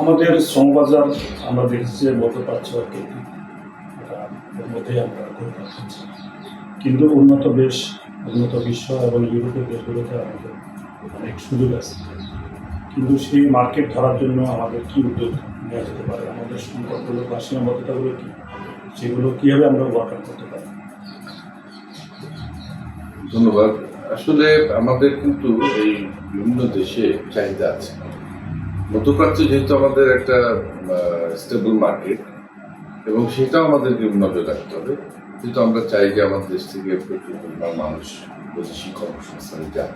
আমাদের শ্রমবাজার আমরা দেখছি যে একটি এটা এর মধ্যেই আমরা কিন্তু উন্নত দেশ, উন্নত বিশ্ব এবং ইউরোপের দেশগুলোতে আমাদের অনেক সুযোগ আছে। কিন্তু সেই মার্কেট ধরার জন্য আমাদের কি উদ্যোগ নেওয়া যেতে পারে? আমাদের সম্পদগুলো বা সীমাবদ্ধতাগুলো কি? সেগুলো কীভাবে আমরা ওয়ার্কআউট করতে পারি? ধন্যবাদ। আসলে আমাদের কিন্তু এই বিভিন্ন দেশে চাহিদা আছে। মধ্যপ্রাচ্য যেহেতু আমাদের একটা স্টেবল মার্কেট এবং সেটাও আমাদেরকে নজর রাখতে হবে। কিন্তু আমরা চাই যে আমাদের দেশ থেকে প্রচুর পরিমাণ মানুষ বৈদেশিক কর্মসংস্থানে যায়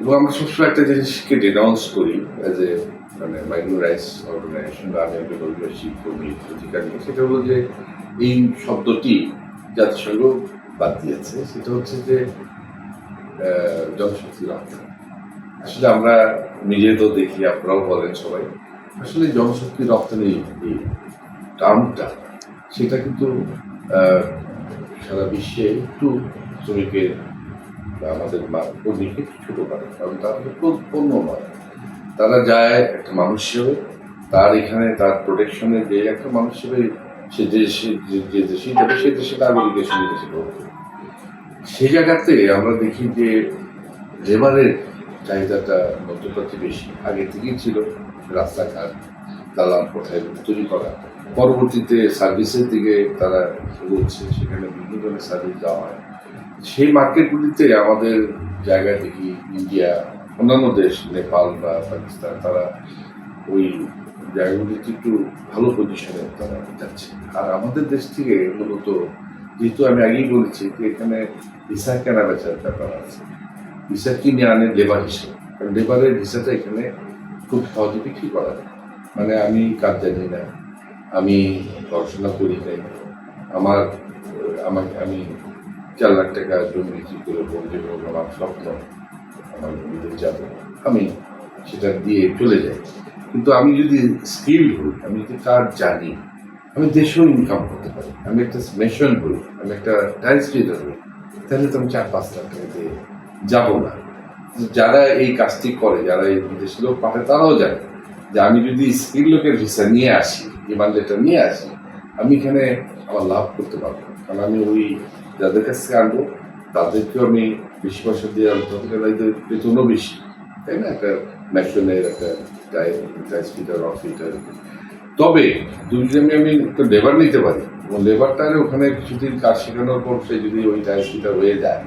এবং আমরা সবসময় একটা জিনিসকে ডেনাউন্স করি অ্যাজ এ মানে মাইগ্রো রাইটস অর্গানাইজেশন বা আমি একটা অভিবাসী কর্মী অধিকার নিয়ে। সেটা হলো যে এই শব্দটি জাতিসংঘ বাদ দিয়েছে। সেটা হচ্ছে যে জনশক্তি রপ্তানি আসলে আমরা নিজে তো দেখি, আপনারাও বলেন সবাই। আসলে জনশক্তি রপ্তানি এই টার্মটা, সেটা কিন্তু সারা বিশ্বে একটু শ্রমিকের আমাদের কর্মীকে ছোট করে, কারণ তারা পণ্য নয়। তারা যায় একটা মানুষ হিসেবে তার এখানে তার প্রোটেকশনে যে একটা মানুষ হিসেবে সে দেশে যে- দেশে যাবে, সে দেশে নাগরিকের সঙ্গে সেই জায়গাতে আমরা দেখি যে লেবারের চাহিদাটা মধ্যপ্রাচ্যে বেশি। আগে থেকেই ছিল রাস্তাঘাট, দালান, কোঠায় তৈরি করা। পরবর্তীতে সার্ভিসের দিকে তারা এগোচ্ছে, সেখানে বিভিন্ন ধরনের সার্ভিস দেওয়া হয়। সেই মার্কেটগুলিতে আমাদের জায়গা দেখি, ইন্ডিয়া, অন্যান্য দেশ, নেপাল বা পাকিস্তান, তারা ওই জায়গাগুলিতে একটু ভালো পজিশনে তারা যাচ্ছে। আর আমাদের দেশ থেকে মূলত, যেহেতু আমি আগেই বলেছি যে এখানে ভিসা কেনা বেচার ব্যাপার আছে ভিসা কিনে আনে লেবার হিসেবে। কারণ লেবারের ভিসাটা এখানে খুব সহজে বিক্রি করা যায়। মানে আমি কাজ জানি না। আমি পড়াশোনা করি নাই। আমার আমাকে আমি চার লাখ টাকা জমি বিক্রি করে বলতে আমার স্বপ্ন, আমার বিদেশ যাব। আমি সেটা দিয়ে চলে যাই। কিন্তু আমি যদি স্কিল হই, আমি যদি কাজ জানি, আমি দেশেও ইনকাম করতে পারি। আমি একটা মেশন হই, আমি একটা টাইলস লিডার হই, তাহলে তো আমি চার পাঁচ লাখ টাকা দিয়ে যাব না। যারা এই কাজটি করে, যারা এই বিদেশি লোক পাঠায়, তারাও জানে যে আমি যদি স্কিল লোকের ভিসা নিয়ে আসি ডিমান্ড লেটার নিয়ে আসি, আমি এখানে আমার লাভ করতে পারব কারণ আমি ওই যাদের কাছ থেকে আনব, তাদেরকেও আমি বেশি পয়সা দিয়ে আনতে বেতনও বেশি। তাই না? একটা ন্যাশনালের একটা টাইস ফিটার অফ ফিটার তবে যদি আমি একটা লেবার নিতে পারি। এবং লেবারটা ওখানে কিছুদিন কাজ শেখানোর পর সে যদি ওই টাইস ফিটার হয়ে যায়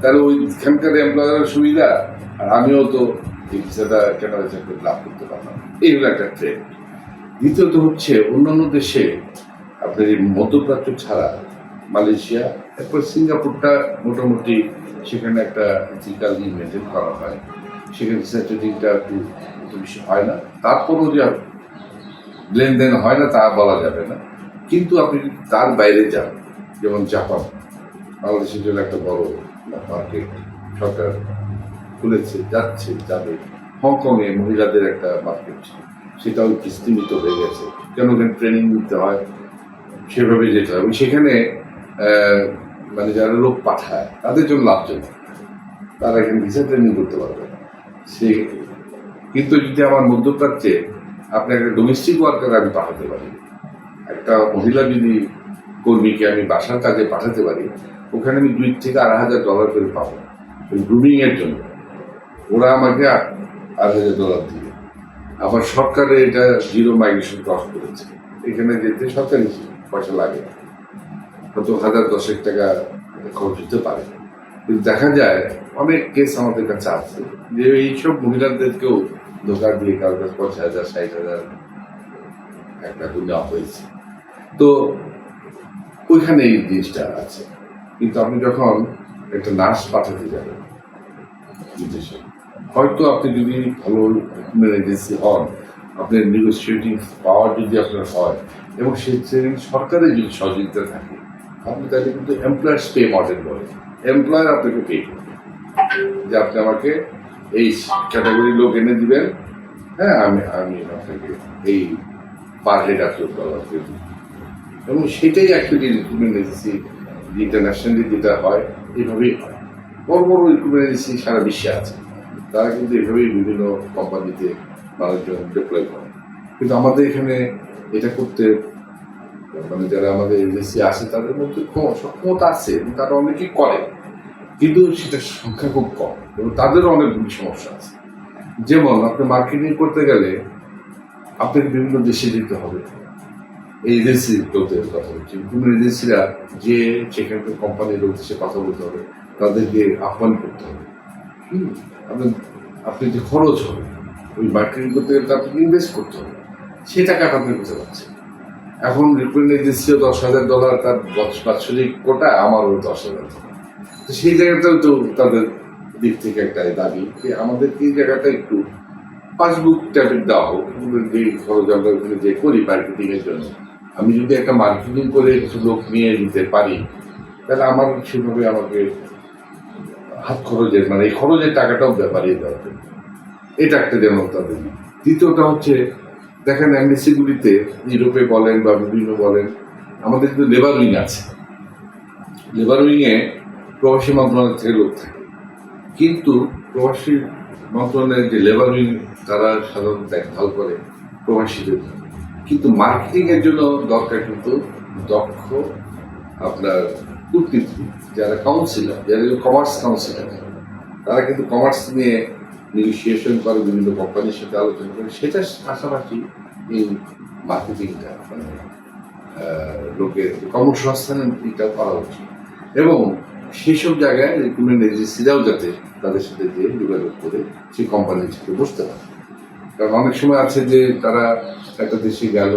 তাহলে ওইখানকার এমপ্লয়ারের সুবিধা, আর আমিও তো এই ভিসাটা কেন করে লাভ করতে পারলাম। এই হলো একটা ট্রেন্ড দ্বিতীয়ত হচ্ছে, অন্যান্য দেশে আপনার এই মধ্যপ্রাচ্য ছাড়া মালয়েশিয়া, এরপর সিঙ্গাপুরটা মোটামুটি সেখানে একটা ইথিক্যাল মেনটেন করা হয়। সেখানে সেটেলিংটা একটু অত বেশি হয় না। তারপরও যে লেনদেন হয় না, তা বলা যাবে না। কিন্তু আপনি তার বাইরে যান, যেমন জাপান, বাংলাদেশের জন্য একটা বড় মার্কেট, সরকার খুলেছে, যাচ্ছে, যাবে। হংকংয়ে মহিলাদের একটা মার্কেট ছিল। সেটাও বিস্তৃত হয়ে গেছে। কেন ওখানে ট্রেনিং নিতে হয়? সেভাবে যেতে হয়। সেখানে মানে যারা লোক পাঠায়, তাদের জন্য লাভজনক। তারা এখানে ভিসা ট্রেনিং করতে পারবে। সে, কিন্তু যদি আমার মধ্যপ্রাচ্যে আপনি একটা ডোমেস্টিক ওয়ার্কার আমি পাঠাতে পারি, একটা মহিলা যদি কর্মীকে আমি বাসার কাজে পাঠাতে পারি ওখানে আমি দুই থেকে আড়াই হাজার ডলার করে পাবো। ওই গ্রুমিং এর জন্য। ওরা আমাকে আড়াই হাজার ডলার দিবে। আবার সরকারে এটা জিরো মাইগ্রেশন ক্রস করেছে। এখানে যেতে সরকারি পয়সা লাগে। হয়তো হাজার দশেক টাকা খরচ হতে পারে। কিন্তু দেখা যায় অনেক কেস আমাদের কাছে আছে যে এইসব মহিলাদেরকেও ধোকা দিয়ে কারোর কাছে পঞ্চাশ হাজার, ষাট হাজার একটা নেওয়া হয়েছে। তো ওইখানে এই জিনিসটা আছে। কিন্তু আপনি যখন একটা নার্স পাঠাতে যাবেন, বিদেশে, হয়তো আপনি যদি ভালো এজেন্সি হন আপনার নেগোসিয়েটিং পাওয়ার যদি আপনার হয়, এবং সেই সরকারের যদি সহযোগিতা থাকে, আপনি তাহলে কিন্তু এমপ্লয়ার্স পে মডেল বলে এমপ্লয়ার আপনাকে পে করবে। যে আপনি আমাকে এই ক্যাটাগরি লোক এনে দিবেন হ্যাঁ আমি আমি আপনাকে এই পার হেড দিই এবং সেটাই অ্যাকচুয়ালি রিক্রুটমেন্ট এজেন্সি ইন্টারন্যাশনালি যেটা হয়, এভাবেই হয়। বড় বড় রিক্রুটমেন্ট এজেন্সি সারা বিশ্বে আছে। তারা কিন্তু এভাবেই বিভিন্ন কোম্পানিতে মানুষজন ডিপ্লয় করে। কিন্তু আমাদের এখানে এটা করতে মানে যারা আমাদের এজেন্সি আছে তাদের মধ্যে ক্ষম- সক্ষমতা আছে তারা অনেকেই করে। কিন্তু সেটা সংখ্যা খুব কম এবং তাদেরও অনেকগুলি সমস্যা আছে। যেমন আপনি মার্কেটিং করতে গেলে আপনাকে বিভিন্ন দেশে যেতে হবে। এজেন্সি লোকদের কথা বলছি। বিভিন্ন এজেন্সিরা যে সেখানকার কোম্পানির লোকদের সাথে কথা বলতে হবে, তাদেরকে আহ্বান করতে হবে। হুম, আপনি যে খরচ হবে, ওই মার্কেটিং করতে গেলে আপনাকে ইনভেস্ট করতে হবে। সে টাকাটা আপনি করতে পারছেন। এখন রিক্রুটমেন্ট এজেন্সিও দশ হাজার ডলার তার বৎস- বাৎসরিক কোটা আমারও দশ হাজার ডলার তো সেই জায়গাটাও তো তাদের দিক থেকে একটা দাবি যে আমাদেরকে এই জায়গাটা একটু পাসবুক টাইপের দেওয়া হোক। যে খরচ আমরা যে করি মার্কেটিংয়ের জন্য। আমি যদি একটা মার্কেটিং করে কিছু লোক নিয়ে নিতে পারি, তাহলে আমার সেভাবে আমাকে হাত খরচের মানে এই খরচের টাকাটাও বাড়িয়ে দেওয়া হবে। এটা একটা যেমন তাদের দ্বিতীয়টা হচ্ছে, দেখেন এমবিসিগুলিতে ইউরোপে বলেন বা বিভিন্ন বলেন, আমাদের কিন্তু লেবার উইং আছে। লেবার উইংয়ে প্রবাসী মন্ত্রণালয় থেকে লোক থাকে। কিন্তু প্রবাসী মন্ত্রণালয়ের যে লেবার উইং তারা সাধারণত দেখভাল করে প্রবাসীদের। কিন্তু মার্কেটিং এর জন্য দরকার কিন্তু দক্ষ আপনার কূটনীতি যারা কাউন্সিলর যারা কমার্স কাউন্সিলর তারা কিন্তু কমার্স নিয়ে নেগোসিয়েশন করে বিভিন্ন কোম্পানির সাথে আলোচনা করে। সেটার পাশাপাশি এই মার্কেটিংটা মানে লোকের কর্মসংস্থানের এটা করা উচিত। এবং সেসব জায়গায় রিক্রুটমেন্ট এজেন্সিরাও যাতে তাদের সাথে যে যোগাযোগ করে সেই কোম্পানির সাথে বসতে পারে। কারণ অনেক সময় আছে যে তারা একটা দেশে গেল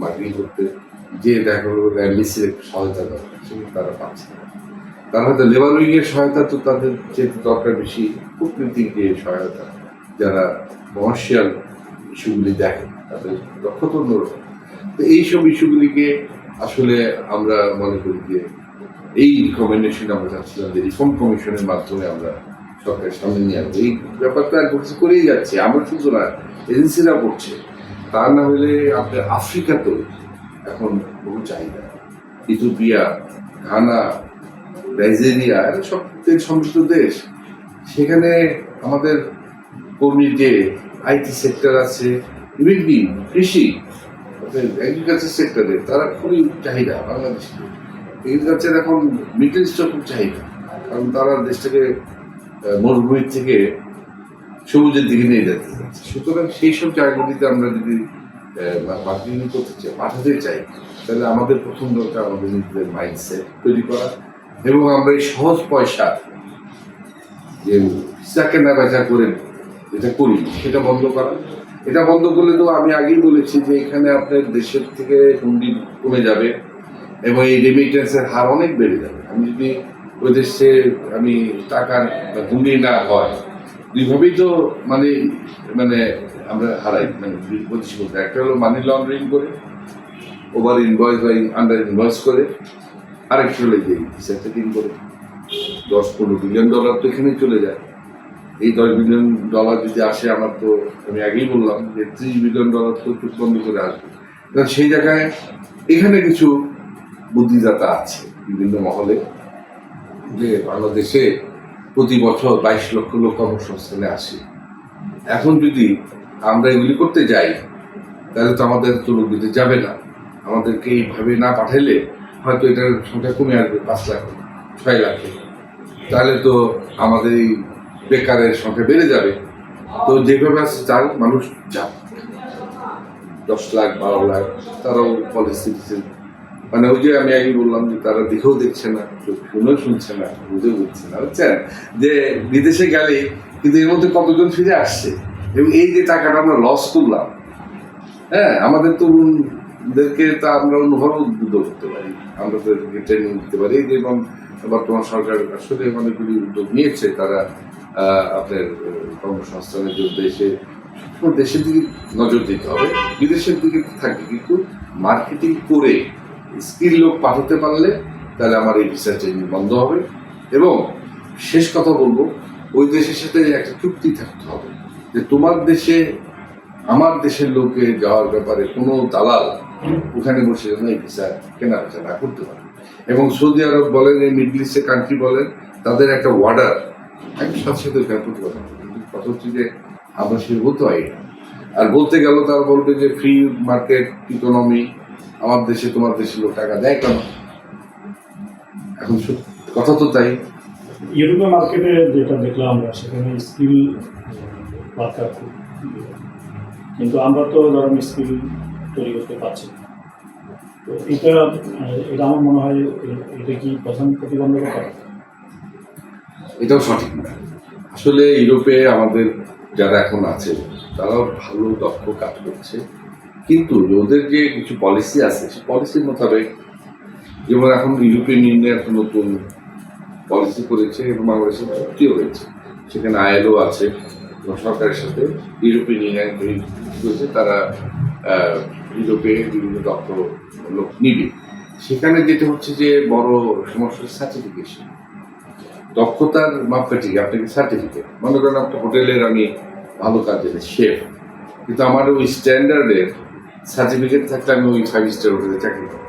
মার্কেটিং করতে যে দেখা গেলো একটু সহায়তা দরকার, সেগুলো তারা পাচ্ছে না। তারা হয়তো লেবার উইং এর সহায়তা তো তাদের যেহেতু দরকার বেশি, কূটনীতিক যে সহায়তা, যারা কমার্শিয়াল ইস্যুগুলি দেখে, তাদের দক্ষতা অন্যরকম। তো এইসব ইস্যুগুলিকে আসলে আমরা মনে করি যে এই রিকমেন্ডেশন আমরা চাচ্ছিলাম যে রিফর্ম কমিশনের মাধ্যমে আমরা সরকারের সামনে নিয়ে আসব। এই ব্যাপারটা অ্যাডভোকেসি করেই যাচ্ছে, আমরা শুধু না এজেন্সিরা করছে। তা না হলে আপনার আফ্রিকাতেও এখন বহু চাহিদা। ইথিওপিয়া, ঘানা, নাইজেরিয়া সব তেল সমৃদ্ধ দেশ। সেখানে আমাদের কর্মীর যে আইটি সেক্টর আছে ইভেন কি কৃষি এগ্রিকালচার সেক্টরে তারা খুবই চাহিদা বাংলাদেশে এগ্রিকালচার এখন মিডল ইস্টও খুব চাহিদা। কারণ তারা দেশটাকে মরুভূমির থেকে সবুজের দিকে নিয়ে যেতে চাচ্ছে। সুতরাং সেই সব জায়গাগুলিতে আমরা যদি মার্কেটিং করতে চাই, পাঠাতে চাই, তাহলে আমাদের প্রথম দরকার আমাদের নিজেদের মাইন্ডসেট তৈরি করা এবং আমরা এই সহজ পয়সা যে ভিসা কেনা বেচা করে যেটা করি, সেটা বন্ধ করা। এটা বন্ধ করলে তো আমি আগেই বলেছি যে এখানে আপনার দেশের থেকে হুন্ডি কমে যাবে এবং এই রেমিটেন্সের হার অনেক বেড়ে যাবে। আমি যদি দেশে আমি টাকার হুন্ডি না হয়, দুইভাবেই তো মানে মানে আমরা হারাই মানে বলছি বলতে একটা হলো মানি লন্ডারিং করে ওভার ইনভয়েস বা আন্ডার ইনভয়েস করে, আরেকটা হলো যে সেটেলিং করে। দশ পনেরো বিলিয়ন ডলার তো এখানেই চলে যায়। এই দশ বিলিয়ন ডলার যদি আসে, আমার তো, আমি আগেই বললাম যে ত্রিশ বিলিয়ন ডলার তো চোখ বন্ধ করে আসবে। সেই জায়গায় এখানে কিছু বুদ্ধিদাতা আছে বিভিন্ন মহলে। যে বাংলাদেশে প্রতি বছর বাইশ লক্ষ লোক কর্মসংস্থানে আসে। এখন যদি আমরা এগুলি করতে যাই, তাহলে তো আমাদের তো লোক দিতে যাবে না। আমাদেরকে এইভাবে না পাঠাইলে হয়তো এটার সংখ্যা কমে আসবে পাঁচ লাখ, ছয় লাখে। তাহলে তো আমাদের এই বেকারের সংখ্যা বেড়ে যাবে। তো যেভাবে আছে চাল মানুষ যাক। দশ লাখ, বারো লাখ, তারাও পলিসি মানে ওই যে আমি আগে বললাম যে তারা দেখেও দেখছে না শুনেও শুনছে না, বুঝেও বুঝছে না, বুঝছেন? যে বিদেশে গেলে কিন্তু এর মধ্যে কতজন ফিরে আসছে? এবং এই যে টাকাটা আমরা লস করলাম হ্যাঁ? আমাদের তরুণদেরকে তা আমরা অন্যভাবে উদ্বুদ্ধ করতে পারি, আমরা তাদেরকে ট্রেনিং দিতে পারি। যেমন বর্তমান সরকার আসলে অনেকগুলি উদ্যোগ নিয়েছে, তারা আপনার কর্মসংস্থানের জন্য দেশে দেশের দিকে নজর দিতে হবে, বিদেশের দিকে থাকে, কিন্তু মার্কেটিং করে স্কিল লোক পাঠাতে পারলে তাহলে আমার এই ভিসা ট্রেনিং বন্ধ হবে। এবং শেষ কথা বলব, ওই দেশের সাথে একটা চুক্তি থাকতে হবে যে তোমার দেশে, আমার দেশের লোকে যাওয়ার ব্যাপারে কোনো দালাল ওখানে বসে যেন এই ভিসা কেনা বেচা না করতে পারে। এবং সৌদি আরব বলেন, এই মিডল ইস্টের কান্ট্রি বলেন, তাদের একটা ওয়ার্ডার আমি সাথে সাথে ওখানে কিন্তু কথা হচ্ছে যে, আমরা সে পারি না আর বলতে গেল, তারা বলবে যে ফ্রি মার্কেট ইকোনমি আমার দেশে তোমার দেশে লোক টাকা দেয় কেন? এখন কথা তো তাই। ইউরোপীয় মার্কেটে যেটা দেখলাম আমরা সেখানে স্কিল দরকার খুব কিন্তু আমরা তো ধরেন স্কিল তৈরি করতে পারছি। তো এটা এটা আমার মনে হয় এটা কি প্রধান প্রতিবন্ধকতা? এটাও সঠিক না। আসলে ইউরোপে আমাদের যারা এখন আছে তারাও ভালো দক্ষ কাজ করছে। কিন্তু ওদের যে কিছু পলিসি আছে সেই পলিসির মোতাবেক, যেমন এখন ইউরোপিয়ান ইউনিয়ন একটা নতুন পলিসি করেছে এবং বাংলাদেশের চুক্তিও হয়েছে। সেখানে আইএলও আছে সরকারের সাথে ইউরোপিয়ান ইউনিয়ন করেছে, তারা ইউরোপে বিভিন্ন দপ্তর লোক নিবে। সেখানে যেটা হচ্ছে যে বড় সমস্যা সার্টিফিকেশন দক্ষতার মাপকাঠি আপনাকে সার্টিফিকেট মনে করেন আপনার হোটেলের আমি ভালো কাজ শেফ কিন্তু আমার ওই স্ট্যান্ডার্ডের সার্টিফিকেট থাকলে আমি ওই ফাইভ স্টার হোটেলে চাকরি করব।